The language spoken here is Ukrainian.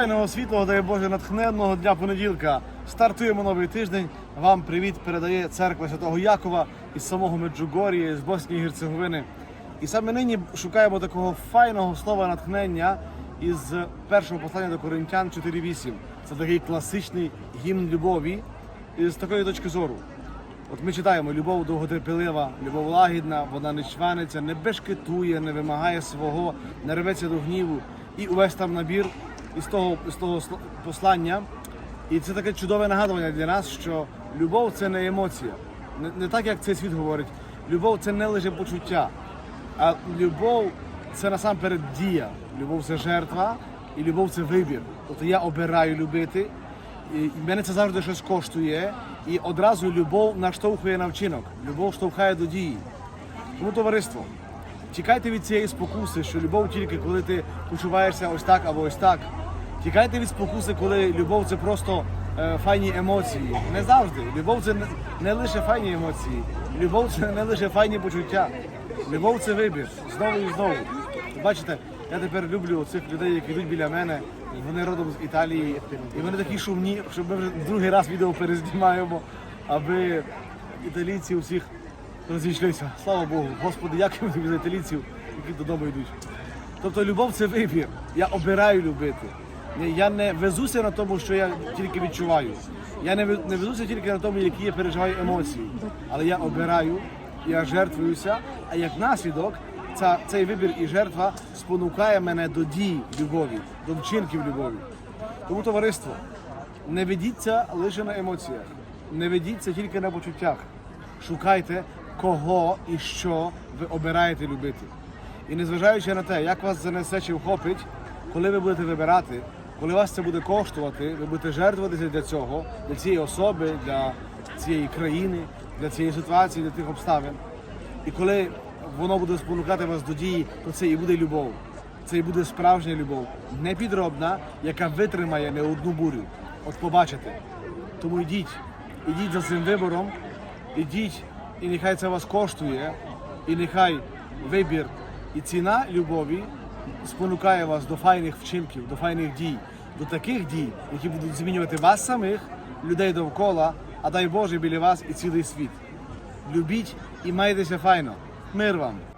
гарного світлого, дай Боже, натхненного дня понеділка. Стартуємо новий тиждень. Вам привіт передає церква Святого Якова із самого Меджугорії, з Боснії і Герцеговини. І саме нині шукаємо такого файного слова натхнення із першого послання до Коринтян 4.8. Це такий класичний гімн любові з такої точки зору. От ми читаємо, любов довготерпелива, любов лагідна, вона не чваниться, не бешкетує, не вимагає свого, не рветься до гніву. І увесь там набір із того, з того послання. І це таке чудове нагадування для нас, що любов це не емоція. Не, не так, як цей світ говорить. Любов це не лише почуття, а любов це насамперед дія. Любов це жертва, і любов це вибір. Тобто я обираю любити, і мене це завжди щось коштує, і одразу любов наштовхує на вчинок. Любов штовхає до дії. Тому товариство, тікайте від цієї спокуси, що любов тільки коли ти почуваєшся ось так або ось так. Тікайте від спокуси, коли любов це просто е, файні емоції. Не завжди. Любов це не, лише файні емоції. Любов це не лише файні почуття. Любов це вибір. Знову і знову. Бачите, я тепер люблю цих людей, які йдуть біля мене. Вони родом з Італії, і вони такі шумні, що ми вже другий раз відео перезнімаємо, аби італійці усіх розійшлися. Слава Богу. Господи, дякую тобі за італійців, які додому йдуть. Тобто любов це вибір. Я обираю любити. Я не везуся на тому, що я тільки відчуваю. Я не, везуся тільки на тому, які я переживаю емоції. Але я обираю, я жертвуюся, а як наслідок, ця, цей вибір і жертва спонукає мене до дій любові, до вчинків любові. Тому товариство, не ведіться лише на емоціях, не ведіться тільки на почуттях. Шукайте, кого і що ви обираєте любити. І незважаючи на те, як вас занесе чи вхопить, коли ви будете вибирати, коли вас це буде коштувати, ви будете жертвуватися для цього, для цієї особи, для цієї країни, для цієї ситуації, для тих обставин. І коли воно буде спонукати вас до дії, то це і буде любов. Це і буде справжня любов, не підробна, яка витримає не одну бурю. От побачите. Тому йдіть, ідіть за цим вибором, ідіть, і нехай це вас коштує, і нехай вибір і ціна любові спонукає вас до файних вчинків, до файних дій, до таких дій, які будуть змінювати вас самих, людей довкола, а дай Боже біля вас і цілий світ. Любіть і майтеся файно. Мир вам!